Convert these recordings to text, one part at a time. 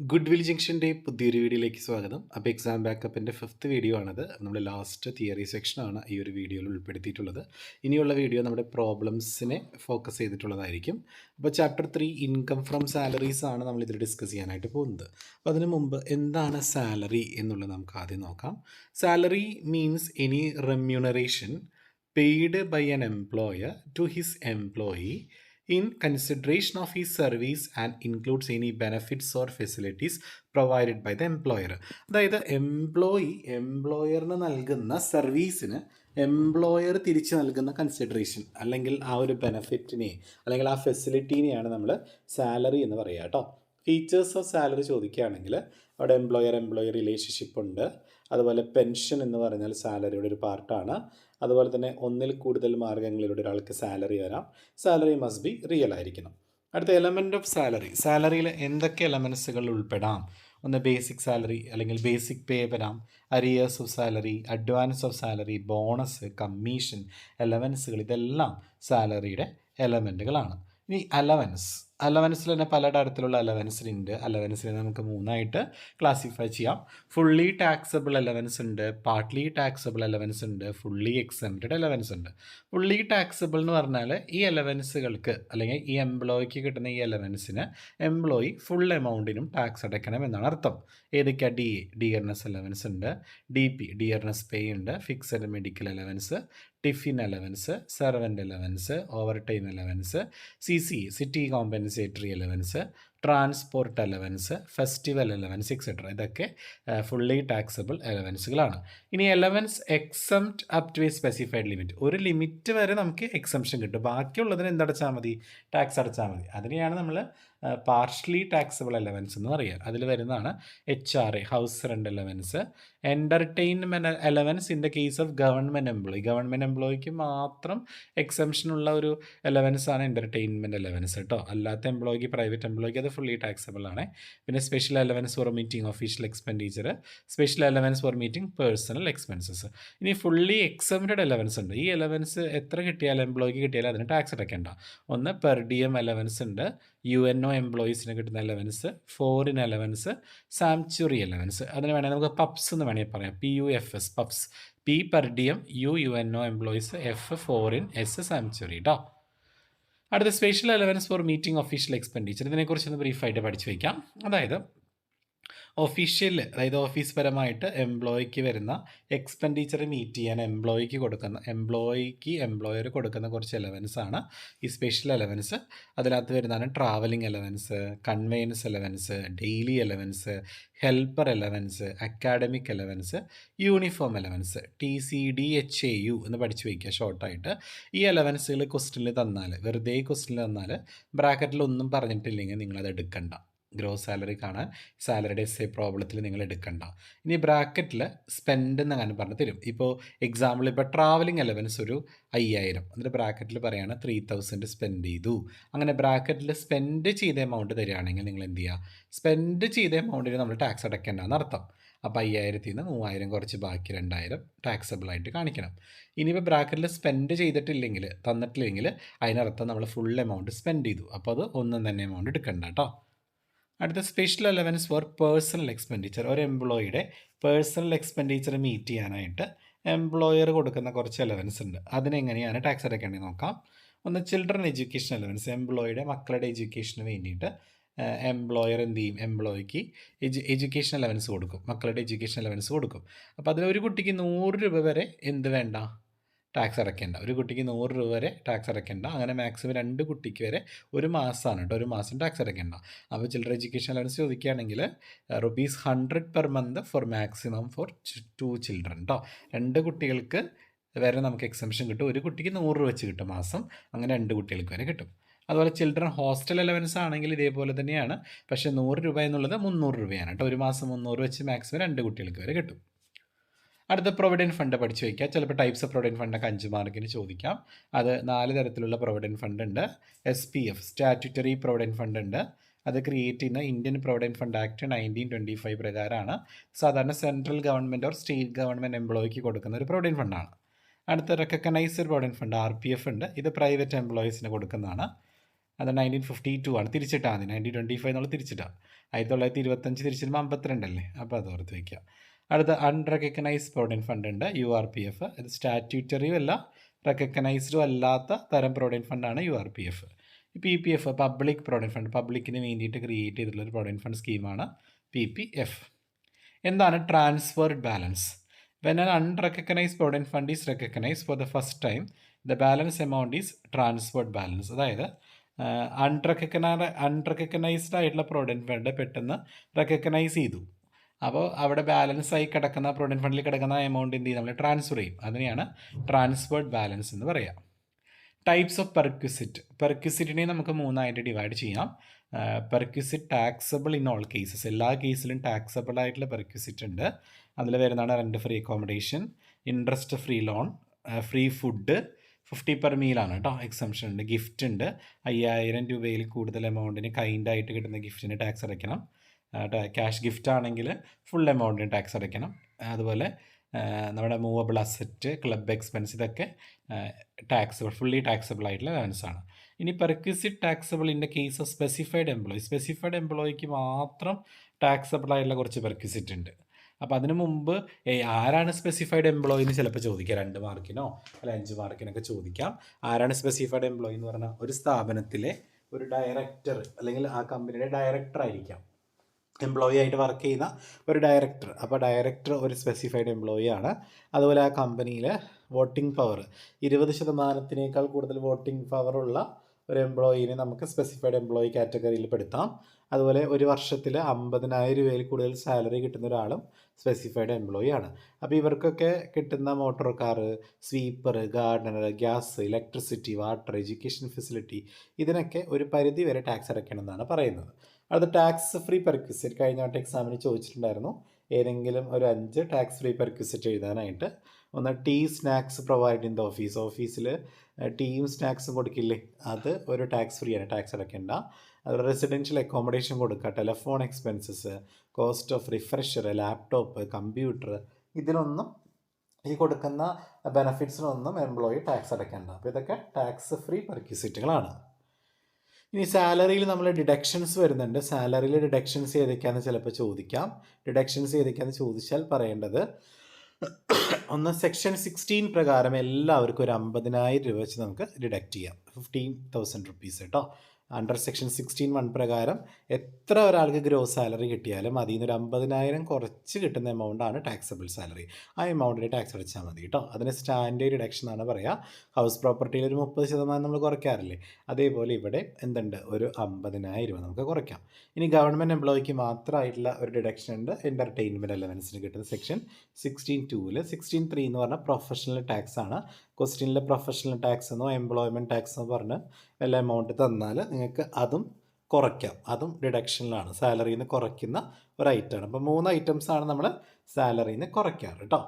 Good will ജംഗ്ഷന്റെ പുതിയൊരു വീഡിയോയിലേക്ക് സ്വാഗതം. അപ്പോൾ എക്സാം ബാക്കപ്പിന്റെ ഫിഫ്ത്ത് വീഡിയോ ആണത്. നമ്മുടെ ലാസ്റ്റ് തിയറി സെക്ഷനാണ് ഈ ഒരു വീഡിയോയിൽ ഉൾപ്പെടുത്തിയിട്ടുള്ളത്. ഇനിയുള്ള വീഡിയോ നമ്മുടെ പ്രോബ്ലംസിനെ ഫോക്കസ് ചെയ്തിട്ടുള്ളതായിരിക്കും. അപ്പോൾ chapter three income from salaries ആണ് നമ്മൾ ഡിസ്കസ് ചെയ്യാനായിട്ട് പോകുന്നത്. അപ്പോൾ അതിനു മുമ്പ് എന്താണ് സാലറി എന്നുള്ളത് നമുക്ക് ആദ്യം നോക്കാം. Salary means any remuneration paid by an employer to his employee in consideration of his service and includes any benefits or facilities provided by the employer. അതായത് എംപ്ലോയി എംപ്ലോയറിന് നൽകുന്ന സർവീസിന് എംപ്ലോയർ തിരിച്ചു നൽകുന്ന കൺസിഡറേഷൻ അല്ലെങ്കിൽ ആ ഒരു ബെനഫിറ്റിനെ അല്ലെങ്കിൽ ആ ഫെസിലിറ്റീനെയാണ് നമ്മൾ സാലറി എന്ന് പറയുക കേട്ടോ ഫീച്ചേഴ്സ് ഓഫ് സാലറി ചോദിക്കുകയാണെങ്കിൽ അവിടെ എംപ്ലോയർ എംപ്ലോയർ റിലേഷൻഷിപ്പ് ഉണ്ട്. അതുപോലെ പെൻഷൻ എന്ന് പറഞ്ഞാൽ സാലറിയുടെ ഒരു പാർട്ടാണ് അതുപോലെ തന്നെ ഒന്നിൽ കൂടുതൽ മാർഗങ്ങളിലൂടെ ഒരാൾക്ക് സാലറി വരാം. സാലറി മസ്റ്റ് ബി റിയൽ ആയിരിക്കണം. അടുത്ത എലമെന്റ് ഓഫ് സാലറി സാലറിയിൽ എന്തൊക്കെ എലമെൻസുകൾ ഉൾപ്പെടാം? ഒന്ന് ബേസിക് സാലറി അല്ലെങ്കിൽ ബേസിക് പേ വരാം. Arrears of salary advance of salary bonus commission എലവൻസുകൾ ഇതെല്ലാം സാലറിയുടെ എലമെന്റുകളാണ് ഇനി അലവൻസ് അലവൻസിൽ തന്നെ പല തരത്തിലുള്ള അലവൻസിലുണ്ട് അലവൻസിനെ നമുക്ക് മൂന്നായിട്ട് ക്ലാസിഫൈ ചെയ്യാം. ഫുള്ളി ടാക്സബിൾ അലവൻസ് ഉണ്ട്. പാർട്ട്ലി ടാക്സബിൾ അലവൻസ് ഉണ്ട്. ഫുള്ളി എക്സംപ്റ്റഡ് അലവൻസ് ഉണ്ട്. ഫുള്ളി ടാക്സബിൾ എന്ന് പറഞ്ഞാൽ ഈ അലവൻസുകൾക്ക് അല്ലെങ്കിൽ ഈ എംപ്ലോയിക്ക് കിട്ടുന്ന ഈ അലവൻസിന് എംപ്ലോയി ഫുൾ എമൗണ്ടിനും ടാക്സ് അടയ്ക്കണം എന്നാണ് അർത്ഥം. ഏതൊക്കെയാണ് ഡി എ ഡിയർനെസ് അലവൻസ് ഉണ്ട്. ഡി പി ഡിയർനെസ് പേ ഉണ്ട്. Fixed medical allowance tiffin allowance servant allowance overtime allowance C C city compensatory allowance transport allowance festival allowance etcetera ഇതൊക്കെ ഫുള്ളി ടാക്സബിൾ അലവൻസുകളാണ് ഇനി allowance exempt up to a specified limit ഒരു limit വരെ നമുക്ക് exemption കിട്ടും. ബാക്കിയുള്ളതിന് എന്തടച്ചാൽ മതി? Tax അടച്ചാൽ മതി. അതിനെയാണ് നമ്മൾ പാർഷ്യലി ടാക്സബിൾ അലവൻസ് എന്ന് പറയുക അതിൽ വരുന്നതാണ് H R A house rent allowance entertainment allowance in the case of government employee government എംപ്ലോയിക്ക് മാത്രം എക്സംഷൻ ഉള്ള ഒരു അലവൻസ് ആണ് എന്റർടൈൻമെന്റ് അലവൻസ് കേട്ടോ അല്ലാത്ത എംപ്ലോയിക്ക് പ്രൈവറ്റ് എംപ്ലോയിക്ക് അത് ഫുള്ളി ടാക്സബിൾ ആണ്. പിന്നെ special allowance for meeting official expenditure special allowance for meeting personal expenses ഇനി ഫുള്ളി എക്സംപ്റ്റഡ് അലവൻസ് ഉണ്ട്. ഈ അലവൻസ് എത്ര കിട്ടിയാലും എംപ്ലോയിക്ക് കിട്ടിയാലും അതിന് ടാക്സ് അടയ്ക്കേണ്ട. ഒന്ന് പെർ ഡി എം അലവൻസ് ഉണ്ട് യു എൻ ഒ എംപ്ലോയീസിന് കിട്ടുന്ന allowance foreign allowance sumptuary allowance അതിന് വേണമെങ്കിൽ നമുക്ക് പപ്സ് എന്ന് വേണമെങ്കിൽ പറയാം. P U F S PUFS P per diem U U N O employees F foreign S sumptuary കേട്ടോ അടുത്ത special allowance for meeting official expenditure ഇതിനെക്കുറിച്ച് ഒന്ന് ബ്രീഫായിട്ട് പഠിച്ചു വയ്ക്കാം അതായത് ഒഫീഷ്യൽ അതായത് ഓഫീസ് പരമായിട്ട് എംപ്ലോയിക്ക് വരുന്ന എക്സ്പെൻഡിച്ചർ മീറ്റ് ചെയ്യാൻ എംപ്ലോയിക്ക് കൊടുക്കുന്ന എംപ്ലോയിക്ക് എംപ്ലോയർ കൊടുക്കുന്ന കുറച്ച് എലവൻസ് ആണ്. ഈ സ്പെഷ്യൽ എലവൻസ് അതിനകത്ത് വരുന്നതാണ് travelling allowance conveyance allowance daily allowance helper allowance academic allowance uniform allowance T C D H A U എന്ന് പഠിച്ചു വയ്ക്കുക ഷോർട്ടായിട്ട് ഈ എലവൻസുകൾ ക്വസ്റ്റിനിൽ തന്നാൽ വെറുതെ ക്വസ്റ്റിനിൽ തന്നാൽ ബ്രാക്കറ്റിൽ ഒന്നും പറഞ്ഞിട്ടില്ലെങ്കിൽ നിങ്ങളത് എടുക്കണ്ട. ഗ്രോസ് സാലറി കാണാൻ സാലറിയുടെ എസ് എ പ്രോബ്ലത്തിൽ നിങ്ങൾ എടുക്കണ്ട. ഇനി ബ്രാക്കറ്റിൽ സ്പെൻഡ് എന്ന് അങ്ങനെ പറഞ്ഞ് തരും. ഇപ്പോൾ എക്സാമ്പിൾ ഇപ്പോൾ ട്രാവലിംഗ് അലവൻസ് ഒരു അയ്യായിരം. എന്നിട്ട് ബ്രാക്കറ്റിൽ പറയുകയാണ് ത്രീ തൗസൻഡ് സ്പെൻഡ് ചെയ്തു. അങ്ങനെ ബ്രാക്കറ്റിൽ സ്പെൻഡ് ചെയ്ത എമൗണ്ട് തരികയാണെങ്കിൽ നിങ്ങൾ എന്ത് ചെയ്യുക സ്പെൻഡ് ചെയ്ത എമൗണ്ടിന് നമ്മൾ ടാക്സ് അടയ്ക്കേണ്ടെന്ന് അർത്ഥം. അപ്പോൾ അയ്യായിരത്തിൽ നിന്ന് മൂവായിരം കുറച്ച് ബാക്കി രണ്ടായിരം ടാക്സബിൾ ആയിട്ട് കാണിക്കണം. ഇനിയിപ്പോൾ ബ്രാക്കറ്റിൽ സ്പെൻഡ് ചെയ്തിട്ടില്ലെങ്കിൽ തന്നിട്ടില്ലെങ്കിൽ അതിനർത്ഥം നമ്മൾ ഫുൾ എമൗണ്ട് സ്പെൻഡ് ചെയ്തു. അപ്പോൾ അത് ഒന്നും തന്നെ എമൗണ്ട് എടുക്കണ്ട കേട്ടോ അടുത്ത special allowance for personal expenditure ഒരു എംപ്ലോയിയുടെ പേഴ്സണൽ എക്സ്പെൻഡിച്ചർ മീറ്റ് ചെയ്യാനായിട്ട് എംപ്ലോയർ കൊടുക്കുന്ന കുറച്ച് അലവൻസ് ഉണ്ട്. അതിനെങ്ങനെയാണ് ടാക്സ് അടയ്ക്കേണ്ടത് നോക്കാം. ഒന്ന് ചിൽഡ്രൻ എഡ്യൂക്കേഷൻ അലവൻസ് എംപ്ലോയിയുടെ മക്കളുടെ എഡ്യൂക്കേഷന് വേണ്ടിയിട്ട് എംപ്ലോയർ എന്ത് ചെയ്യും? എംപ്ലോയിക്ക് എഡ്യു എഡ്യൂക്കേഷൻ അലവൻസ് കൊടുക്കും. മക്കളുടെ എഡ്യൂക്കേഷൻ അലവൻസ് കൊടുക്കും. അപ്പോൾ അതിൽ ഒരു കുട്ടിക്ക് നൂറ് രൂപ വരെ എന്ത് വേണ്ട? ടാക്സ് അടയ്ക്കേണ്ട ഒരു കുട്ടിക്ക് നൂറ് രൂപ വരെ ടാക്സ് അടയ്ക്കേണ്ട അങ്ങനെ മാക്സിമം രണ്ട് കുട്ടിക്ക് വരെ ഒരു മാസമാണ് കേട്ടോ ഒരു മാസം ടാക്സ് അടയ്ക്കേണ്ട അപ്പോൾ ചിൽഡ്രൻ എഡ്യൂക്കേഷൻ അലവൻസ് ചോദിക്കുകയാണെങ്കിൽ rupees hundred per month for maximum for two children കേട്ടോ രണ്ട് കുട്ടികൾക്ക് വരെ നമുക്ക് എക്സംഷൻ കിട്ടും. ഒരു കുട്ടിക്ക് നൂറ് രൂപ വെച്ച് കിട്ടും മാസം. അങ്ങനെ രണ്ട് കുട്ടികൾക്ക് വരെ കിട്ടും. അതുപോലെ ചിൽഡ്രൻ ഹോസ്റ്റൽ അലവൻസ് ആണെങ്കിൽ ഇതേപോലെ തന്നെയാണ്. പക്ഷേ നൂറ് രൂപ എന്നുള്ളത് മുന്നൂറ് രൂപയാണ് കേട്ടോ ഒരു മാസം മുന്നൂറ് വെച്ച് മാക്സിമം രണ്ട് കുട്ടികൾക്ക് വരെ കിട്ടും. അടുത്ത പ്രൊവിഡന്റ് ഫണ്ട് പഠിച്ചു വയ്ക്കുക. ചിലപ്പോൾ ടൈപ്സ് ഓഫ് പ്രൊവിഡന്റ് ഫണ്ടൊക്കെ അഞ്ച് മാർക്കിന് ചോദിക്കാം. അത് നാല് തരത്തിലുള്ള പ്രൊവിഡന്റ് ഫണ്ട് ഉണ്ട്. S P F statutory provident fund ഉണ്ട്. അത് ക്രിയേറ്റ് ചെയ്യുന്ന Indian provident fund act nineteen twenty five പ്രകാരമാണ്. സാധാരണ central government or state government എംപ്ലോയിക്ക് കൊടുക്കുന്ന ഒരു പ്രൊവിഡന്റ് ഫണ്ടാണ് അടുത്ത recognised provident fund R P F ഉണ്ട്. ഇത് പ്രൈവറ്റ് എംപ്ലോയീസിന് കൊടുക്കുന്നതാണ്. അത് നയന്റീൻ ഫിഫ്റ്റി ടു ആണ്. തിരിച്ചിട്ടാൽ മതി. നയന്റീൻ ട്വന്റി ഫൈവ് എന്നുള്ള തിരിച്ചിട്ടാണ് ആയിരത്തി തൊള്ളായിരത്തി ഇരുപത്തഞ്ച് തിരിച്ചിടുമ്പോൾ അമ്പത്തിരണ്ടല്ലേ അപ്പോൾ അത് ഓർത്ത് വയ്ക്കുക. അടുത്ത അൺറെക്കഗ്നൈസ്ഡ് പ്രൊവിഡന്റ് ഫണ്ട് ഉണ്ട് യു ആർ പി എഫ് ഇത് സ്റ്റാറ്റ്യൂട്ടറിയും അല്ല റെക്കഗ്നൈസ്ഡും അല്ലാത്ത തരം provident ഫണ്ടാണ് U R P F P P F public provident fund പബ്ലിക്കിന് വേണ്ടിയിട്ട് ക്രിയേറ്റ് ചെയ്തിട്ടുള്ള ഒരു പ്രൊവിഡന്റ് ഫണ്ട് സ്കീമാണ് പി പി എഫ് എന്താണ് transferred balance when an unrecognise provident fund is recognise for the first time the balance amount is transferred balance അതായത് അൺറെക്കഗ്നൈ unrecognised ആയിട്ടുള്ള provident fund പെട്ടെന്ന് recognise ചെയ്തു. അപ്പോൾ അവിടെ ബാലൻസ് ആയി കിടക്കുന്ന പ്രൊവിഡന്റ് ഫണ്ടിൽ കിടക്കുന്ന എമൗണ്ട് എന്ത് ചെയ്യും? നമ്മൾ ട്രാൻസ്ഫർ ചെയ്യും. അതിനെയാണ് ട്രാൻസ്ഫേർഡ് ബാലൻസ് എന്ന് പറയുക ടൈപ്സ് ഓഫ് പെർക്വിസിറ്റ് പെർക്വിസിറ്റിനെ നമുക്ക് മൂന്നായിട്ട് ഡിവൈഡ് ചെയ്യാം. Perquisite taxable in all cases എല്ലാ കേസിലും ടാക്സബിൾ ആയിട്ടുള്ള പെർക്വിസിറ്റ് ഉണ്ട്. അതിൽ വരുന്നതാണ് rent free accommodation interest free loan free food fifty per മീലാണ് കേട്ടോ. എക്സംഷൻ ഉണ്ട്. ഗിഫ്റ്റ് ഉണ്ട്. അയ്യായിരം രൂപയിൽ കൂടുതൽ എമൗണ്ടിന് കൈൻഡായിട്ട് കിട്ടുന്ന ഗിഫ്റ്റിന് ടാക്സ് അടയ്ക്കണം. ക്യാഷ് ഗിഫ്റ്റ് ആണെങ്കിൽ ഫുൾ എമൗണ്ടിന് ടാക്സ് അടയ്ക്കണം. അതുപോലെ നമ്മുടെ മൂവബിൾ അസറ്റ് ക്ലബ് എക്സ്പെൻസ് ഇതൊക്കെ ടാക്സബിൾ ഫുള്ളി ടാക്സബിൾ ആയിട്ടുള്ള അലവൻസ് ആണ്. ഇനി perquisite taxable in the case of specified employee specified എംപ്ലോയിക്ക് മാത്രം ടാക്സബിൾ ആയിട്ടുള്ള കുറച്ച് പെർക്വിസിറ്റ് ഉണ്ട്. അപ്പോൾ അതിനു മുമ്പ് ആരാണ് സ്പെസിഫൈഡ് എംപ്ലോയി എന്ന് ചിലപ്പോൾ ചോദിക്കാം. രണ്ട് മാർക്കിനോ അല്ല അഞ്ച് മാർക്കിനൊക്കെ ചോദിക്കാം. ആരാണ് സ്പെസിഫൈഡ് എംപ്ലോയി എന്ന് പറഞ്ഞാൽ ഒരു സ്ഥാപനത്തിലെ ഒരു ഡയറക്ടർ അല്ലെങ്കിൽ ആ കമ്പനിയുടെ ഡയറക്ടർ ആയിരിക്കാം. എംപ്ലോയി ആയിട്ട് വർക്ക് ചെയ്യുന്ന ഒരു ഡയറക്ടർ അപ്പോൾ ഡയറക്ടർ ഒരു സ്പെസിഫൈഡ് എംപ്ലോയി ആണ്. അതുപോലെ ആ കമ്പനിയിൽ വോട്ടിംഗ് പവർ ഇരുപത് ശതമാനത്തിനേക്കാൾ കൂടുതൽ വോട്ടിംഗ് പവറുള്ള ഒരു എംപ്ലോയിനെ നമുക്ക് സ്പെസിഫൈഡ് എംപ്ലോയി കാറ്റഗറിയിൽ പെടുത്താം. അതുപോലെ ഒരു വർഷത്തിൽ അമ്പതിനായിരം രൂപയിൽ കൂടുതൽ സാലറി കിട്ടുന്ന ഒരാളും സ്പെസിഫൈഡ് എംപ്ലോയി ആണ്. അപ്പോൾ ഇവർക്കൊക്കെ കിട്ടുന്ന motor car sweeper gardener gas electricity water education facility ഇതിനൊക്കെ ഒരു പരിധി വരെ ടാക്സ് അടയ്ക്കണമെന്നാണ് പറയുന്നത്. അടുത്ത ടാക്സ് ഫ്രീ പെർക്വിസിറ്റ് കഴിഞ്ഞ വട്ടം എക്സാമിന് ചോദിച്ചിട്ടുണ്ടായിരുന്നു. ഏതെങ്കിലും ഒരു അഞ്ച് ടാക്സ് ഫ്രീ പെർക്വിസിറ്റ് എഴുതാനായിട്ട്. ഒന്ന് tea snacks provide in the office ഓഫീസിൽ ടീയും സ്നാക്സും കൊടുക്കില്ലേ? അത് ഒരു ടാക്സ് ഫ്രീ ആണ്. ടാക്സ് അടയ്ക്കേണ്ട. അതുപോലെ റെസിഡൻഷ്യൽ അക്കോമഡേഷൻ കൊടുക്കുക. Telephone expenses cost of refresher laptop computer ഇതിനൊന്നും ഈ കൊടുക്കുന്ന ബെനഫിറ്റ്സിനൊന്നും എംപ്ലോയി ടാക്സ് അടയ്ക്കേണ്ട. അപ്പോൾ ഇതൊക്കെ ടാക്സ് ഫ്രീ പെർക്വിസിറ്റുകളാണ് ഇനി സാലറിയിൽ നമ്മൾ ഡിഡക്ഷൻസ് വരുന്നുണ്ട്. സാലറിയിൽ ഡിഡക്ഷൻസ് ഏതൊക്കെയാണെന്ന് ചിലപ്പോൾ ചോദിക്കാം. ഡിഡക്ഷൻസ് ഏതൊക്കെയാണെന്ന് ചോദിച്ചാൽ പറയേണ്ടത് ഒന്ന് സെക്ഷൻ സിക്സ്റ്റീൻ പ്രകാരം എല്ലാവർക്കും ഒരു അമ്പതിനായിരം രൂപ വെച്ച് നമുക്ക് ഡിഡക്റ്റ് ചെയ്യാം. ഫിഫ്റ്റീൻ തൗസൻഡ് റുപ്പീസ് കേട്ടോ അണ്ടർ സെക്ഷൻ സിക്സ്റ്റീൻ വൺ പ്രകാരം എത്ര ഒരാൾക്ക് ഗ്രോ സാലറി കിട്ടിയാലും അതിൽ നിന്ന് ഒരു അമ്പതിനായിരം കുറച്ച് കിട്ടുന്ന എമൗണ്ട് ആണ് ടാക്സബിൾ സാലറി ആ എമൗണ്ടിന് ടാക്സ് അടച്ചാൽ മതി കേട്ടോ അതിന് സ്റ്റാൻഡേർഡ് ഡിഡക്ഷൻ എന്നാണ് പറയുക ഹൗസ് പ്രോപ്പർട്ടിയിൽ ഒരു മുപ്പത് ശതമാനം നമ്മൾ കുറയ്ക്കാറില്ലേ? അതേപോലെ ഇവിടെ എന്തുണ്ട്? ഒരു അമ്പതിനായിരം രൂപ നമുക്ക് കുറയ്ക്കാം. ഇനി ഗവൺമെന്റ് എംപ്ലോയിക്ക് മാത്രമായിട്ടുള്ള ഒരു ഡിഡക്ഷൻ ഉണ്ട്. എന്റർടൈൻമെന്റ് അലവൻസിന് കിട്ടുന്ന സെക്ഷൻ സിക്സ്റ്റീൻ ടൂവിൽ സിക്സ്റ്റീൻ ത്രീ എന്ന് പറഞ്ഞാൽ പ്രൊഫഷണൽ ടാക്സ് ആണ്. ക്വസ്റ്റ്യനിൽ പ്രൊഫഷണൽ ടാക്സ് എന്നോ എംപ്ലോയ്മെന്റ് ടാക്സ് എന്നോ പറഞ്ഞ് വല്ല എമൗണ്ട് തന്നാൽ നിങ്ങൾക്ക് അതും കുറയ്ക്കാം. അതും ഡിഡക്ഷനിലാണ് സാലറിയിൽ നിന്ന് കുറയ്ക്കുന്ന ഒരു ഐറ്റമാണ് അപ്പോൾ മൂന്ന് ഐറ്റംസ് ആണ് നമ്മൾ സാലറിയിൽ നിന്ന് കുറയ്ക്കാറ് കേട്ടോ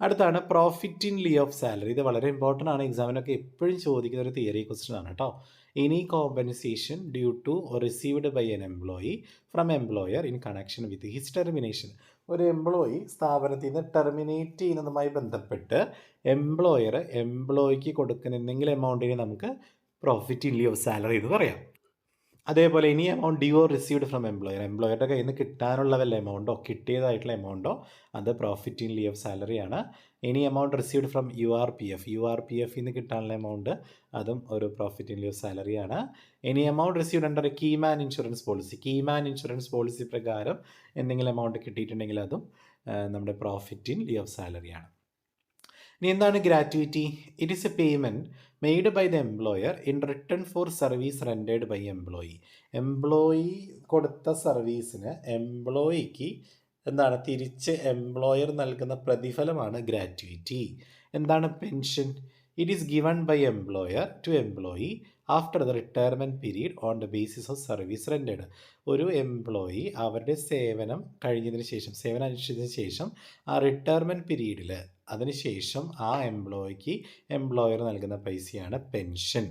അടുത്താണ് profit in lieu of salary ഇത് വളരെ ഇമ്പോർട്ടന്റ് ആണ്. എക്സാമിനൊക്കെ എപ്പോഴും ചോദിക്കുന്ന ഒരു തിയറി ക്വസ്റ്റ്യൻ ആണ് കേട്ടോ any compensation due to received by an employee from employer in connection with his termination ഒരു എംപ്ലോയി സ്ഥാപനത്തിൽ നിന്ന് ടെർമിനേറ്റ് ചെയ്യുന്നതുമായി ബന്ധപ്പെട്ട് എംപ്ലോയർ എംപ്ലോയിക്ക് കൊടുക്കുന്ന എന്തെങ്കിലും എമൗണ്ടിന് നമുക്ക് പ്രോഫിറ്റ് ഇൻ ലീവ് സാലറി എന്ന് പറയാം. അതേപോലെ ഇനി amount due received from employer എംപ്ലോയറുടെ കയ്യിൽ നിന്ന് കിട്ടാനുള്ള വല്ല എമൗണ്ടോ കിട്ടിയതായിട്ടുള്ള എമൗണ്ടോ അത് പ്രോഫിറ്റ് ഇൻ ലീവ് സാലറി സാലറിയാണ് ഇനി amount received from U R P F U R P എഫിൽ നിന്ന് കിട്ടാനുള്ള എമൗണ്ട് അതും ഒരു പ്രോഫിറ്റ് ഇൻ ലീവ് സാലറിയാണ് ഇനി amount received under keyman insurance policy keyman insurance policy പ്രകാരം എന്തെങ്കിലും എമൗണ്ട് കിട്ടിയിട്ടുണ്ടെങ്കിൽ അതും നമ്മുടെ പ്രോഫിറ്റ് ഇൻ ലീവ് സാലറിയാണ് ഇനി എന്താണ് gratuity? It is a payment made by the employer in return for service rendered by employee employee കൊടുത്ത സർവീസിന് എംപ്ലോയിക്ക് എന്താണ്? തിരിച്ച് എംപ്ലോയർ നൽകുന്ന പ്രതിഫലമാണ് ഗ്രാറ്റുവിറ്റി. എന്താണ് pension it is given by employer to employee after the retirement period on the basis of service rendered ഒരു employee അവരുടെ സേവനം കഴിഞ്ഞതിന് ശേഷം സേവനം അനുഷ്ഠിച്ചതിന് ശേഷം ആ റിട്ടയർമെന്റ് പീരീഡിൽ അതിനുശേഷം ആ എംപ്ലോയിക്ക് എംപ്ലോയർ നൽകുന്ന പൈസയാണ് പെൻഷൻ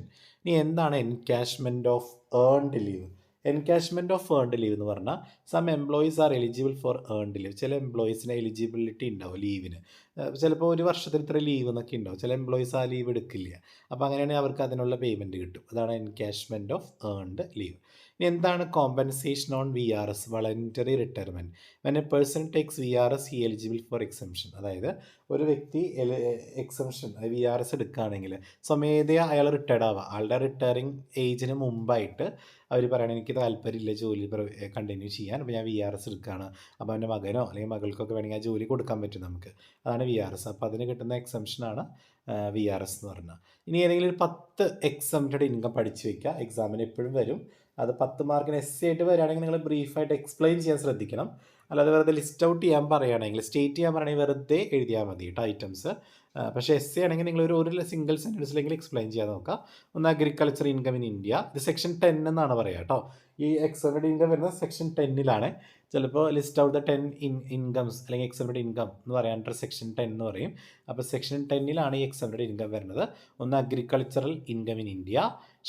ഇനി എന്താണ് encashment of earned leave encashment of earned leave എന്ന് പറഞ്ഞാൽ some employees are eligible for earned leave ചില എംപ്ലോയീസിന് എലിജിബിലിറ്റി ഉണ്ടാവും ലീവിന് ചിലപ്പോൾ ഒരു വർഷത്തിൽ ഇത്ര ലീവ് എന്നൊക്കെ ഉണ്ടാവും. ചില എംപ്ലോയീസ് ആ ലീവ് എടുക്കില്ല. അപ്പോൾ അങ്ങനെയാണെങ്കിൽ അവർക്ക് അതിനുള്ള പേയ്മെന്റ് കിട്ടും. അതാണ് എൻകാഷ്മെന്റ് ഓഫ് ഏൺഡ് ലീവ് ഇനി എന്താണ് compensation on V R S voluntary retirement when a person takes V R S he eligible for exemption അതായത് ഒരു വ്യക്തി എക്സംഷൻ വി ആർ എസ് എടുക്കുകയാണെങ്കിൽ സ്വമേധയ അയാൾ റിട്ടയർഡ് ആവുക. ആളുടെ റിട്ടയറിങ് ഏജിന് മുമ്പായിട്ട് അവർ പറയണം എനിക്ക് താല്പര്യമില്ല ജോലി കണ്ടിന്യൂ ചെയ്യാൻ. അപ്പോൾ ഞാൻ വി ആർ എസ് എടുക്കുകയാണ്. അപ്പോൾ അവന്റെ മകനോ അല്ലെങ്കിൽ മകൾക്കൊക്കെ വേണമെങ്കിൽ ആ ജോലി കൊടുക്കാൻ പറ്റും നമുക്ക്. അതാണ് വി ആർ എസ് അപ്പോൾ അതിന് കിട്ടുന്ന എക്സംഷനാണ് വി ആർ എസ് എന്ന് പറഞ്ഞാൽ ഇനി ഏതെങ്കിലും ഒരു പത്ത് എക്സംറ്റഡ് ഇൻകം പഠിച്ചു വയ്ക്കുക എക്സാമിന് എപ്പോഴും വരും. അത് പത്ത് മാർക്കിന് എസ് സി ആയിട്ട് വരികയാണെങ്കിൽ നിങ്ങൾ ബ്രീഫായിട്ട് എക്സ്പ്ലെയിൻ ചെയ്യാൻ ശ്രദ്ധിക്കണം. അല്ലാതെ വെറുതെ ലിസ്റ്റ് ഔട്ട് ചെയ്യാൻ പറയുകയാണെങ്കിൽ സ്റ്റേറ്റ് ചെയ്യാൻ പറയുകയാണെങ്കിൽ വെറുതെ എഴുതിയാൽ മതി കേട്ടോ ഐറ്റംസ് പക്ഷേ എസ് സി ആണെങ്കിൽ നിങ്ങൾ ഒരു സിംഗിൾ സെന്റൻസിലെങ്കിൽ എക്സ്പ്ലെയിൻ ചെയ്യാൻ നോക്കുക. ഒന്ന് അഗ്രികൾച്ചർ ഇൻകം ഇൻ ഇന്ത്യ ഇത് സെക്ഷൻ ടെൻ എന്നാണ് പറയുക കേട്ടോ. ഈ എക്സംപ്റ്റഡ് ഇൻകം വരുന്നത് സെക്ഷൻ ടെന്നിലാണ് ചിലപ്പോൾ list out the ten in incomes അല്ലെങ്കിൽ എക്സംപ്റ്റഡ് ഇൻകം എന്ന് പറയാൻ സെക്ഷൻ ടെൻ എന്ന് പറയും. അപ്പോൾ സെക്ഷൻ ടെന്നിലാണ് ഈ എക്സംപ്റ്റഡ് ഇൻകം വരുന്നത്. ഒന്ന് agricultural income in India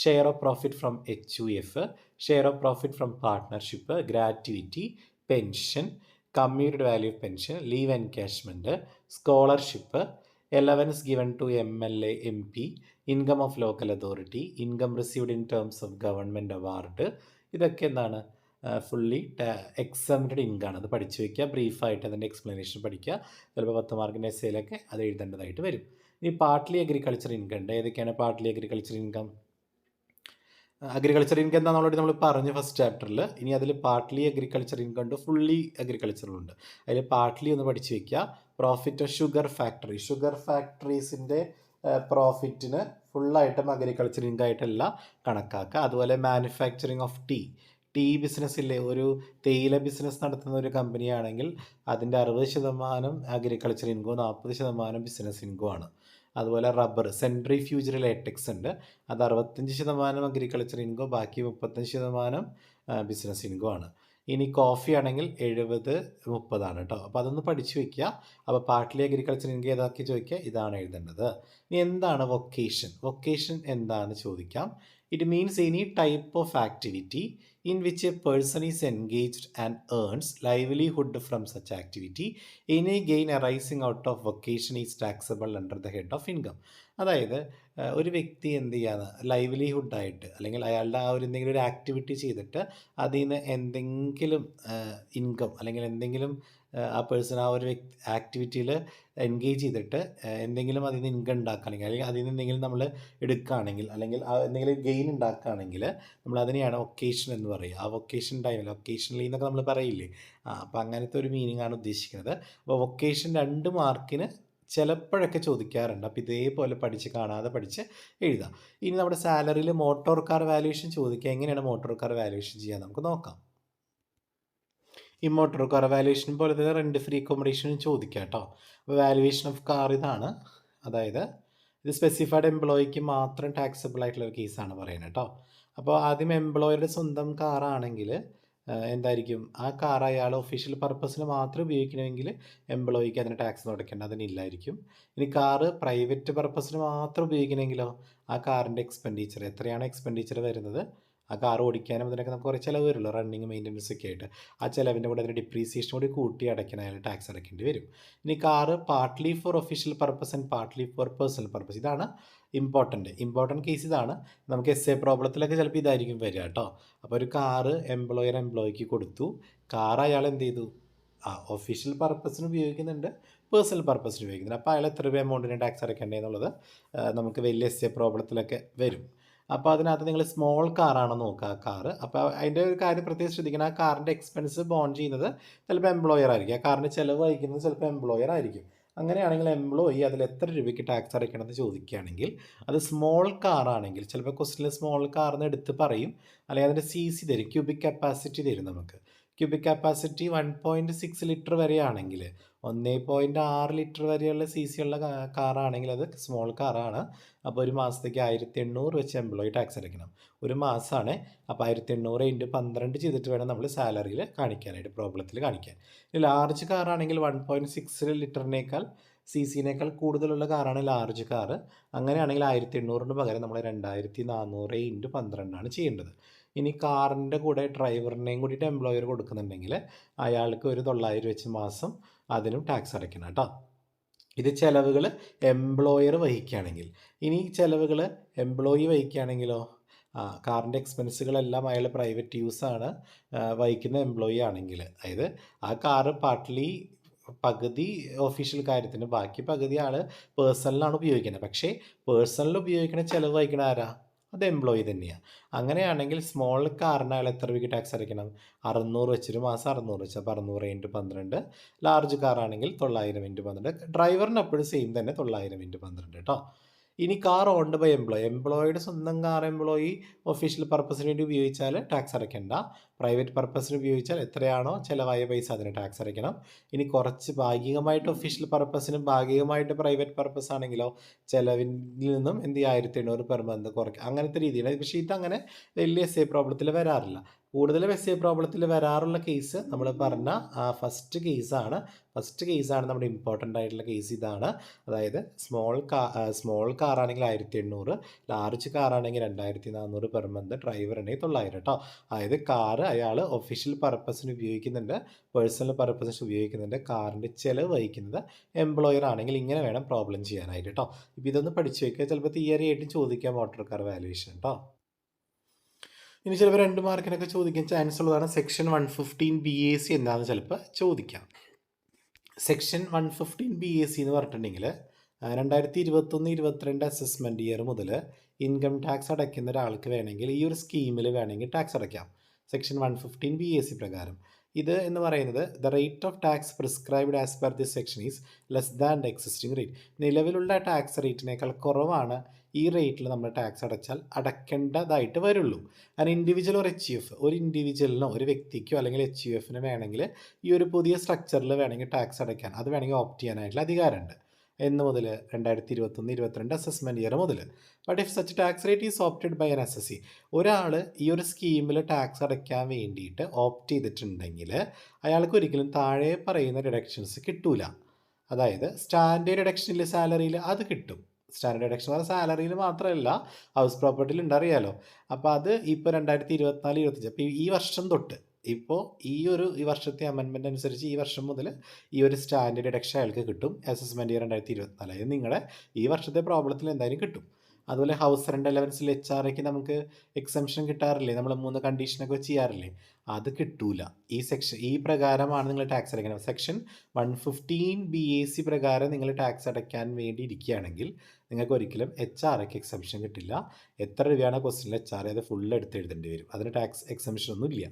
share of profit from H U F share of profit from partnership gratuity pension commuted value of pension leave encashment scholarship allowance given to M L A M P income of local authority income received in terms of government award ഇതൊക്കെ എന്താണ്? Fully exempted ആണ്. അത് പഠിച്ചു വയ്ക്കുക ബ്രീഫായിട്ട് അതിന്റെ explanation പഠിക്കുക. ചിലപ്പോൾ പത്ത് മാർക്കിന്റെ എസ്സേലൊക്കെ അത് എഴുതേണ്ടതായിട്ട് വരും. ഇനി പാർട്ട്ലി അഗ്രികൾച്ചർ ഇൻകം ഉണ്ട്. ഏതൊക്കെയാണ് partly agriculture income agriculture income എന്താണെന്നുള്ളത് നമ്മൾ പറഞ്ഞു ഫസ്റ്റ് ചാപ്റ്ററിൽ ഇനി അതിൽ പാർട്ട്ലി അഗ്രികൾച്ചർ ഇൻകം ഉണ്ട് ഫുള്ളി അഗ്രികൾച്ചറുണ്ട് അതിൽ പാർട്ട്ലി ഒന്ന് പഠിച്ചു വയ്ക്കുക പ്രോഫിറ്റ് ഷുഗർ ഫാക്ടറി ഷുഗർ ഫാക്ടറീസിന്റെ പ്രോഫിറ്റിന് ഫുള്ളായിട്ടും അഗ്രികൾച്ചർ ഇൻകം ആയിട്ടല്ല കണക്കാക്കുക. അതുപോലെ മാനുഫാക്ചറിങ് ഓഫ് ടീ ടീ ബിസിനസ്സില്ലേ ഒരു തേയില ബിസിനസ് നടത്തുന്ന ഒരു കമ്പനിയാണെങ്കിൽ അതിന്റെ അറുപത് ശതമാനം അഗ്രികൾച്ചർ ഇൻകോ നാൽപ്പത് ശതമാനം ബിസിനസ് ഇൻകോ ആണ്. അതുപോലെ റബ്ബർ സെൻട്രി ഫ്യൂച്ചർ ലേറ്റക്സ് ഉണ്ട്. അത് അറുപത്തഞ്ച് ശതമാനം അഗ്രികൾച്ചർ ഇൻകോ ബാക്കി മുപ്പത്തഞ്ച് ശതമാനം ബിസിനസ് ഇൻകോ ആണ്. ഇനി കോഫി ആണെങ്കിൽ എഴുപത് മുപ്പതാണ് കേട്ടോ അപ്പോൾ അതൊന്ന് പഠിച്ചു വയ്ക്കുക അപ്പോൾ പാർട്ട്ലി അഗ്രികൾച്ചർ ഇൻകോ ഏതാക്കി ചോദിക്കുക ഇതാണ് എഴുതേണ്ടത്. ഇനി എന്താണ് വൊക്കേഷൻ വൊക്കേഷൻ എന്താണെന്ന് ചോദിക്കാം. It means any type of activity in which a person is engaged and earns livelihood from such activity, any gain arising out of vocation is taxable under the head of income. അതായത് ഒരു വ്യക്തി എന്ത് ചെയ്യാണ് ലൈവ്ലിഹുഡായിട്ട് അല്ലെങ്കിൽ അയാളുടെ ആ ഒരു എന്തെങ്കിലും ഒരു ആക്ടിവിറ്റി ചെയ്തിട്ട് അതിൽ നിന്ന് എന്തെങ്കിലും ഇൻകം അല്ലെങ്കിൽ എന്തെങ്കിലും ആ പേഴ്സൺ ആ ഒരു വ്യക്തി ആക്ടിവിറ്റിയിൽ എൻഗേജ് ചെയ്തിട്ട് എന്തെങ്കിലും അതിൽ നിന്ന് ഇൻകം ഉണ്ടാക്കുകയാണെങ്കിൽ അല്ലെങ്കിൽ അതിൽ നിന്ന് എന്തെങ്കിലും നമ്മൾ എടുക്കുകയാണെങ്കിൽ അല്ലെങ്കിൽ എന്തെങ്കിലും ഗെയിൻ ഉണ്ടാക്കുകയാണെങ്കിൽ നമ്മൾ അതിനെയാണ് ഒക്കേഷൻ എന്ന് പറയുക ആ വൊക്കേഷൻ ടൈമിൽ ഒക്കേഷനിൽ എന്നൊക്കെ നമ്മൾ പറയില്ലേ? ആ അപ്പോൾ അങ്ങനത്തെ ഒരു മീനിങ് ആണ് ഉദ്ദേശിക്കുന്നത്. അപ്പോൾ വൊക്കേഷൻ രണ്ട് മാർക്കിന് ചിലപ്പോഴൊക്കെ ചോദിക്കാറുണ്ട്. അപ്പോൾ ഇതേപോലെ പഠിച്ച് കാണാതെ പഠിച്ച് എഴുതാം. ഇനി നമ്മുടെ സാലറിയിൽ മോട്ടോർ കാർ വാല്യുവേഷൻ ചോദിക്കുക എങ്ങനെയാണ് മോട്ടോർ കാർ വാല്യുവേഷൻ ചെയ്യുക നമുക്ക് നോക്കാം. ഈ മോട്ടോർ കാർ വാല്യുവേഷൻ പോലെ തന്നെ റെന്റ് ഫ്രീ അക്കോമഡേഷനും ചോദിക്കാം കേട്ടോ. അപ്പോൾ വാല്യുവേഷൻ ഓഫ് കാർ ഇതാണ്. അതായത് ഇത് സ്പെസിഫൈഡ് എംപ്ലോയിക്ക് മാത്രം ടാക്സബിൾ ആയിട്ടുള്ള ഒരു കേസാണ് പറയുന്നത് കേട്ടോ. അപ്പോൾ ആദ്യം എംപ്ലോയറുടെ സ്വന്തം കാറാണെങ്കിൽ എന്തായിരിക്കും? ആ കാർ അയാൾ ഒഫീഷ്യൽ പർപ്പസിന് മാത്രം ഉപയോഗിക്കണമെങ്കിൽ എംപ്ലോയിക്ക് അതിന് ടാക്സ് അടയ്ക്കേണ്ട അതിനില്ലായിരിക്കും. ഇനി കാറ് പ്രൈവറ്റ് പർപ്പസിന് മാത്രം ഉപയോഗിക്കണമെങ്കിലോ ആ കാറിന്റെ എക്സ്പെൻഡിച്ചർ എത്രയാണ് എക്സ്പെൻഡിച്ചർ വരുന്നത്? ആ കാർ ഓടിക്കാനും അതിനൊക്കെ നമുക്ക് കുറേ ചിലവ് വരുമല്ലോ റണ്ണിങ് മെയിന്റനൻസ് ഒക്കെ ആയിട്ട്. ആ ചിലവിന്റെ കൂടെ അതിന്റെ ഡിപ്രീസിയേഷൻ കൂടി കൂട്ടി അടയ്ക്കണം അയാൾ ടാക്സ് അടയ്ക്കേണ്ടി വരും. ഇനി car partly for official purpose and partly for personal purpose ഇതാണ് ഇമ്പോർട്ടന്റ് ഇമ്പോർട്ടന്റ് കേസ് ഇതാണ്. നമുക്ക് എസ് എ പ്രോബ്ലത്തിലൊക്കെ ചിലപ്പോൾ ഇതായിരിക്കും വരിക കേട്ടോ. അപ്പോൾ ഒരു കാറ് എംപ്ലോയർ എംപ്ലോയിക്ക് കൊടുത്തു. കാർ അയാൾ എന്ത് ചെയ്തു? ആ ഒഫീഷ്യൽ പർപ്പസിന് ഉപയോഗിക്കുന്നുണ്ട് പേഴ്സണൽ പർപ്പസിന് ഉപയോഗിക്കുന്നുണ്ട്. അപ്പോൾ അയാൾ എത്ര രൂപ എമൗണ്ടിന് ടാക്സ് അടയ്ക്കേണ്ടതെന്നുള്ളത് നമുക്ക് വലിയ എസ് എ പ്രോബ്ലത്തിലൊക്കെ വരും. അപ്പോൾ അതിനകത്ത് നിങ്ങൾ സ്മോൾ കാറാണ് നോക്കുക ആ കാറ് അപ്പോൾ അതിന്റെ ഒരു കാര്യം പ്രത്യേകം ശ്രദ്ധിക്കണം. ആ കാറിന്റെ എക്സ്പെൻസ് ബോൺ ചെയ്യുന്നത് ചിലപ്പോൾ എംപ്ലോയർ ആയിരിക്കും. ആ കാറിന് ചിലവ് വഹിക്കുന്നത് ചിലപ്പോൾ എംപ്ലോയർ ആയിരിക്കും. അങ്ങനെയാണെങ്കിൽ എംപ്ലോയി അതിൽ എത്ര രൂപയ്ക്ക് ടാക്സ് അടയ്ക്കണമെന്ന് ചോദിക്കുകയാണെങ്കിൽ അത് സ്മോൾ കാറാണെങ്കിൽ ചിലപ്പോൾ ക്വസ്റ്റിനിൽ സ്മോൾ കാറിന് എടുത്ത് പറയും. അല്ലെങ്കിൽ അതിന്റെ സി സി തരും. ക്യൂബിക് കപ്പാസിറ്റി തരും നമുക്ക്. Cubic capacity one point six litre വരെയാണെങ്കിൽ ഒന്ന് പോയിന്റ് ആറ് ലിറ്റർ വരെയുള്ള സി സി ഉള്ള കാറാണെങ്കിൽ അത് സ്മോൾ കാറാണ് അപ്പോൾ ഒരു മാസത്തേക്ക് ആയിരത്തി എണ്ണൂറ് വെച്ച് എംപ്ലോയി ടാക്സ് അടയ്ക്കണം. ഒരു മാസമാണ് അപ്പോൾ ആയിരത്തി എണ്ണൂറ് ഇന്റു പന്ത്രണ്ട് ചെയ്തിട്ട് വേണം നമ്മൾ സാലറിയിൽ കാണിക്കാനായിട്ട് പ്രോബ്ലത്തിൽ കാണിക്കാൻ. ഇനി ലാർജ് കാറാണെങ്കിൽ വൺ പോയിന്റ് സിക്സ് ലിറ്ററിനേക്കാൾ സി സിനേക്കാൾ കൂടുതലുള്ള കാറാണ് ലാർജ് കാർ അങ്ങനെയാണെങ്കിൽ ആയിരത്തി എണ്ണൂറിന് പകരം നമ്മൾ രണ്ടായിരത്തി നാനൂറ് ഇന്റു പന്ത്രണ്ടാണ് ചെയ്യേണ്ടത്. ഇനി കാറിന്റെ കൂടെ ഡ്രൈവറിനെയും കൂടിയിട്ട് എംപ്ലോയർ കൊടുക്കുന്നുണ്ടെങ്കിൽ അയാൾക്ക് ഒരു തൊള്ളായിരം വെച്ച് മാസം അതിനും ടാക്സ് അടയ്ക്കണം കേട്ടോ ഇത് ചിലവുകൾ എംപ്ലോയർ വഹിക്കുകയാണെങ്കിൽ. ഇനി ചിലവുകൾ എംപ്ലോയി വഹിക്കുകയാണെങ്കിലോ ആ കാറിന്റെ എക്സ്പെൻസുകളെല്ലാം അയാൾ പ്രൈവറ്റ് യൂസാണ് വഹിക്കുന്ന എംപ്ലോയി ആണെങ്കിൽ. അതായത് ആ കാറ് പാർട്ട്ലി പകുതി ഒഫീഷ്യൽ കാര്യത്തിന് ബാക്കി പകുതി ആൾ പേഴ്സണലാണ് ഉപയോഗിക്കുന്നത്. പക്ഷേ പേഴ്സണൽ ഉപയോഗിക്കുന്ന ചിലവ് വഹിക്കണ ആരാ? അത് എംപ്ലോയി തന്നെയാണ് അങ്ങനെയാണെങ്കിൽ സ്മോൾ കാറിന് അയാൾ എത്ര രൂപയ്ക്ക് ടാക്സ് അടയ്ക്കണം? അറുന്നൂറ് വെച്ചൊരു മാസം അറുന്നൂറ് വെച്ച്. അപ്പോൾ അറുന്നൂറ് ഇന്റു പന്ത്രണ്ട്. ലാർജ് കാറാണെങ്കിൽ തൊള്ളായിരം ഇന്റു പന്ത്രണ്ട്. ഡ്രൈവറിന് എപ്പോഴും സെയിം തന്നെ തൊള്ളായിരം ഇന്റു പന്ത്രണ്ട് കേട്ടോ ഇനി കാർ ഓൺഡ് ബൈ എംപ്ലോയി എംപ്ലോയിയുടെ സ്വന്തം കാർ എംപ്ലോയി ഒഫീഷ്യൽ പർപ്പസിന് വേണ്ടി ഉപയോഗിച്ചാൽ ടാക്സ് അടയ്ക്കേണ്ട. പ്രൈവറ്റ് പർപ്പസിന് ഉപയോഗിച്ചാൽ എത്രയാണോ ചിലവായ പൈസ അതിന് ടാക്സ് അടയ്ക്കണം. ഇനി കുറച്ച് ഭാഗികമായിട്ട് ഒഫീഷ്യൽ പർപ്പസിനും ഭാഗികമായിട്ട് പ്രൈവറ്റ് പർപ്പസ് ആണെങ്കിലോ ചിലവിൽ നിന്നും എന്ത് ആയിരത്തി എണ്ണൂറ് പെർ മന്ത് കുറയ്ക്കുക അങ്ങനത്തെ രീതിയിൽ പക്ഷേ ഇതങ്ങനെ വലിയ എസ് എ പ്രോബ്ലത്തിൽ വരാറില്ല. കൂടുതലും എസ് എ പ്രോബ്ലത്തിൽ വരാറുള്ള കേസ് നമ്മൾ പറഞ്ഞ ഫസ്റ്റ് കേസാണ് ഫസ്റ്റ് കേസാണ് നമ്മുടെ ഇമ്പോർട്ടന്റ് ആയിട്ടുള്ള കേസ് ഇതാണ്. അതായത് സ്മോൾ കാ സ്മോൾ കാറാണെങ്കിൽ ആയിരത്തി എണ്ണൂറ് ലാർജ് കാറാണെങ്കിൽ രണ്ടായിരത്തി നാനൂറ് പെർ മന്ത് ഡ്രൈവർ ഉണ്ടെങ്കിൽ തൊള്ളായിരം കേട്ടോ അതായത് കാർ അയാൾ ഒഫീഷ്യൽ പർപ്പസിന് ഉപയോഗിക്കുന്നുണ്ട്. പേഴ്സണൽ പർപ്പസിന് ഉപയോഗിക്കുന്നുണ്ട്. കാറിന്റെ ചിലവ് വഹിക്കുന്നത് എംപ്ലോയർ ആണെങ്കിൽ ഇങ്ങനെ വേണം പ്രോബ്ലം ചെയ്യാനായിട്ട് കേട്ടോ ഇപ്പോൾ ഇതൊന്ന് പഠിച്ചു വയ്ക്കുക ചിലപ്പോൾ തിയറി ആയിട്ടും ചോദിക്കാം മോട്ടോർ കാർ വാല്യുവേഷൻ കേട്ടോ ഇനി ചിലപ്പോൾ രണ്ട് മാർക്കിനൊക്കെ ചോദിക്കാൻ ചാൻസ് ഉള്ളതാണ്. Section one fifteen B A C എന്താണെന്ന് ചിലപ്പോൾ ചോദിക്കാം. Section one fifteen B A C എന്ന് പറഞ്ഞിട്ടുണ്ടെങ്കിൽ രണ്ടായിരത്തി ഇരുപത്തൊന്ന് ഇരുപത്തിരണ്ട് അസസ്മെന്റ് ഇയർ മുതൽ ഇൻകം ടാക്സ് അടയ്ക്കുന്ന ഒരാൾക്ക് വേണമെങ്കിൽ ഈ ഒരു സ്കീമിൽ വേണമെങ്കിൽ ടാക്സ് അടയ്ക്കാം. Section one fifteen B A C പ്രകാരം. ഇത് എന്ന് പറയുന്നത് the rate of tax prescribed as per this section is less than the existing rate നിലവിലുള്ള ടാക്സ് റേറ്റിനേക്കാൾ കുറവാണ് ഈ റേറ്റിൽ നമ്മൾ ടാക്സ് അടച്ചാൽ അടയ്ക്കേണ്ടതായിട്ട് വരുള്ളൂ. ആൻ ഇൻഡിവിജ്വൽ ഒരു എച്ച് യു എഫ് ഒരു ഇൻഡിവിജ്വലിനോ ഒരു വ്യക്തിക്കോ അല്ലെങ്കിൽ എച്ച് യു എഫിന് വേണമെങ്കിൽ ഈ ഒരു പുതിയ സ്ട്രക്ചറിൽ വേണമെങ്കിൽ ടാക്സ് അടയ്ക്കാൻ അത് വേണമെങ്കിൽ ഓപ്റ്റ് ചെയ്യാനായിട്ടുള്ള അധികാരമുണ്ട്. എന്ന് മുതൽ രണ്ടായിരത്തി ഇരുപത്തൊന്ന് ഇരുപത്തിരണ്ട് അസസ്മെന്റ് ഇയർ മുതൽ but if such tax rate is opted by N S S C ഒരാൾ ഈ ഒരു സ്കീമിൽ ടാക്സ് അടയ്ക്കാൻ വേണ്ടിയിട്ട് ഓപ്റ്റ് ചെയ്തിട്ടുണ്ടെങ്കിൽ അയാൾക്ക് ഒരിക്കലും താഴെ പറയുന്ന ഡിഡക്ഷൻസ് കിട്ടൂല. അതായത് സ്റ്റാൻഡേർഡ് ഡിഡക്ഷനിൽ സാലറിയിൽ അത് കിട്ടും. സ്റ്റാൻഡേർഡ് ഡിഡക്ഷൻ പറഞ്ഞാൽ സാലറിയിൽ മാത്രമല്ല ഹൗസ് പ്രോപ്പർട്ടിയിൽ ഉണ്ടറിയാലോ അപ്പോൾ അത് ഇപ്പോൾ രണ്ടായിരത്തി ഇരുപത്തിനാല് ഇരുപത്തഞ്ച് അപ്പോൾ ഈ വർഷം തൊട്ട് ഇപ്പോൾ ഈ ഒരു ഈ വർഷത്തെ അമെൻമെന്റ് അനുസരിച്ച് ഈ വർഷം മുതൽ ഈ ഒരു സ്റ്റാൻഡേർഡ് ഡിഡക്ഷൻ അയാൾക്ക് കിട്ടും. അസസ്മെന്റ് ഇയർ രണ്ടായിരത്തി ഇരുപത്തിനാല് അതായത് നിങ്ങളുടെ ഈ വർഷത്തെ പ്രോബ്ലത്തിൽ എന്തായാലും കിട്ടും. അതുപോലെ ഹൗസ് റെന്റ് അലവൻസിൽ എച്ച് ആർ ഐക്ക് നമുക്ക് എക്സംഷൻ കിട്ടാറില്ലേ? നമ്മൾ മൂന്ന് കണ്ടീഷനൊക്കെ ചെയ്യാറില്ലേ? അത് കിട്ടൂല. ഈ സെക്ഷൻ ഈ പ്രകാരമാണ് നിങ്ങൾ ടാക്സ് അടയ്ക്കുന്നത് section one fifteen B A C പ്രകാരം നിങ്ങൾ ടാക്സ് അടയ്ക്കാൻ വേണ്ടി ഇരിക്കുകയാണെങ്കിൽ നിങ്ങൾക്ക് ഒരിക്കലും എച്ച് ആർ ഐക്ക് എക്സംഷൻ കിട്ടില്ല. എത്ര രൂപയാണ് ക്വസ്റ്റിനിൽ എച്ച് ആർ അത് ഫുൾ എടുത്ത് എഴുതേണ്ടി വരും. അതിന് ടാക്സ് എക്സംഷൻ ഒന്നും ഇല്ല.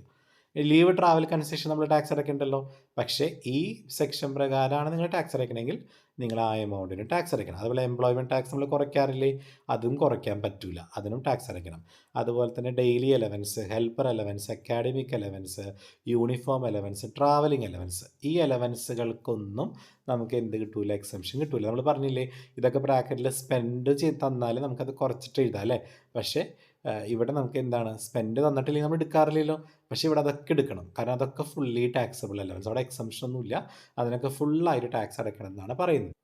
ലീവ് ട്രാവൽ കൺസെഷൻ നമ്മൾ ടാക്സ് അടയ്ക്കണ്ടല്ലോ. പക്ഷേ ഈ സെക്ഷൻ പ്രകാരമാണ് നിങ്ങൾ ടാക്സ് അടയ്ക്കണമെങ്കിൽ നിങ്ങൾ ആ എമൗണ്ടിന് ടാക്സ് അടയ്ക്കണം. അതുപോലെ എംപ്ലോയ്മെന്റ് ടാക്സ് നമ്മൾ കുറയ്ക്കാറില്ലേ? അതും കുറയ്ക്കാൻ പറ്റില്ല അതിനും ടാക്സ് അടയ്ക്കണം. അതുപോലെ തന്നെ daily allowance helper allowance academic allowance uniform allowance travelling allowance ഈ അലവൻസുകൾക്കൊന്നും നമുക്ക് എന്ത് കിട്ടൂല? എക്സംഷൻ കിട്ടൂല. നമ്മൾ പറഞ്ഞില്ലേ ഇതൊക്കെ ബ്രാക്കറ്റിൽ സ്പെൻഡ് ചെയ്ത് തന്നാൽ നമുക്കത് കുറച്ചിട്ട് എഴുതാം അല്ലേ? പക്ഷേ ഇവിടെ നമുക്ക് എന്താണ്? സ്പെൻഡ് തന്നിട്ടില്ലെങ്കിൽ നമ്മൾ എടുക്കാറില്ലല്ലോ. പക്ഷേ ഇവിടെ അതൊക്കെ എടുക്കണം. കാരണം അതൊക്കെ ഫുള്ളി ടാക്സബിൾ അലവൻസ് അവിടെ എക്സംഷൻ ഒന്നുമില്ല. അതിനൊക്കെ ഫുള്ളായിട്ട് ടാക്സ് അടയ്ക്കണം എന്നാണ് പറയുന്നത്.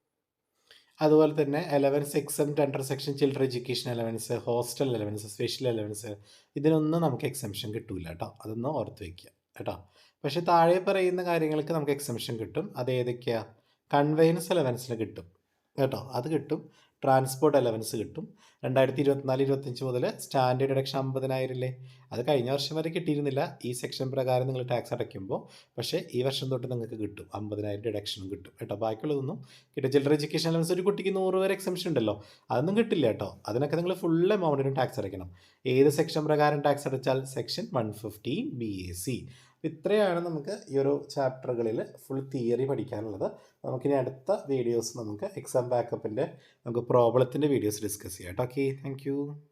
അതുപോലെ തന്നെ allowance exempt under section children education allowance hostel allowance special allowance ഇതിനൊന്നും നമുക്ക് എക്സംഷൻ കിട്ടില്ല കേട്ടോ. അതൊന്ന് ഓർത്ത് വയ്ക്കുക കേട്ടോ. പക്ഷേ താഴെ പറയുന്ന കാര്യങ്ങൾക്ക് നമുക്ക് എക്സംഷൻ കിട്ടും. അത് ഏതൊക്കെയാണ് കൺവെയൻസ് അലവൻസിന് കിട്ടും. കേട്ടോ? അത് കിട്ടും. ട്രാൻസ്പോർട്ട് അലവൻസ് കിട്ടും. രണ്ടായിരത്തി ഇരുപത്തിനാല് ഇരുപത്തഞ്ച് മുതൽ സ്റ്റാൻഡേർഡ് അടക്ഷൻ അമ്പതിനായിരം ഇല്ലേ അത് കഴിഞ്ഞ വർഷം വരെ കിട്ടിയിരുന്നില്ല. ഈ സെക്ഷൻ പ്രകാരം നിങ്ങൾ ടാക്സ് അടയ്ക്കുമ്പോൾ പക്ഷേ ഈ വർഷം തൊട്ട് നിങ്ങൾക്ക് കിട്ടും. അമ്പതിനായിരം ഡിഡക്ഷനും കിട്ടും. കേട്ടോ? ബാക്കിയുള്ളതൊന്നും കിട്ടും. ചിൽഡ്രൻ എഡ്യൂക്കേഷൻ അലവൻസ് ഒരു കുട്ടിക്ക് നൂറ് വരെ എക്സംഷൻ ഉണ്ടല്ലോ. അതൊന്നും കിട്ടില്ല കേട്ടോ. അതിനൊക്കെ നിങ്ങൾ ഫുൾ എമൗണ്ടിനും ടാക്സ് അടയ്ക്കണം. ഏത് സെക്ഷൻ പ്രകാരം ടാക്സ് അടച്ചാൽ? Section one fifteen B A C ഇത്രയാണ് നമുക്ക് ഈ ഒരു ചാപ്റ്ററുകളിൽ ഫുൾ തിയറി പഠിക്കാനുള്ളത്. നമുക്കിനി അടുത്ത വീഡിയോസ് നമുക്ക് എക്സാം ബാക്കപ്പിന്റെ നമുക്ക് പ്രോബ്ലത്തിന്റെ വീഡിയോസ് ഡിസ്കസ് ചെയ്യാം. കേട്ടോ ഓക്കെ താങ്ക്